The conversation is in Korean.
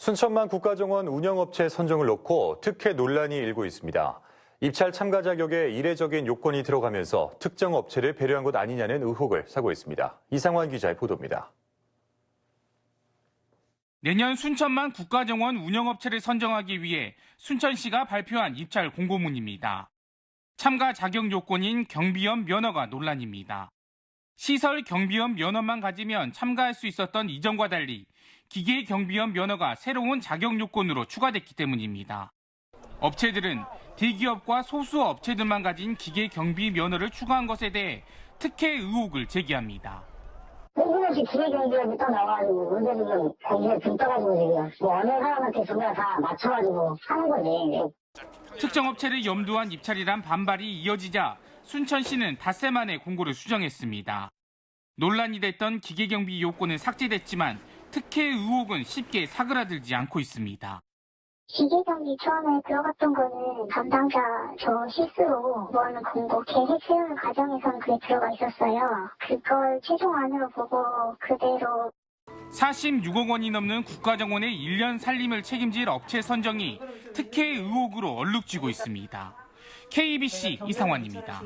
순천만 국가정원 운영업체 선정을 놓고 특혜 논란이 일고 있습니다. 입찰 참가 자격에 이례적인 요건이 들어가면서 특정 업체를 배려한 것 아니냐는 의혹을 사고 있습니다. 이상환 기자의 보도입니다. 내년 순천만 국가정원 운영업체를 선정하기 위해 순천시가 발표한 입찰 공고문입니다. 참가 자격 요건인 경비원 면허가 논란입니다. 시설 경비원 면허만 가지면 참가할 수 있었던 이전과 달리 기계 경비원 면허가 새로운 자격 요건으로 추가됐기 때문입니다. 업체들은 대기업과 소수 업체들만 가진 기계 경비 면허를 추가한 것에 대해 특혜 의혹을 제기합니다. 뜬금없이 기회경기가 또 나와가지고 근데 지금 거기에 등 떠가지고 지금 뭐 어느 사람한테 전부 다 맞춰가지고 하는 거지 특정 업체를 염두한 입찰이란 반발이 이어지자 순천시는 닷새 만에 공고를 수정했습니다. 논란이 됐던 기계경비 요건은 삭제됐지만 특혜 의혹은 쉽게 사그라들지 않고 있습니다. 기계경비 처음에 들어갔던 거는 담당자 저 실수로 뭐하는 공고 계획 세우는 과정에서는 그게 들어가 있었어요. 그걸 최종 안으로 보고 그대로 46억 원이 넘는 국가정원의 1년 살림을 책임질 업체 선정이 특혜 의혹으로 얼룩지고 있습니다. KBC 이상환입니다.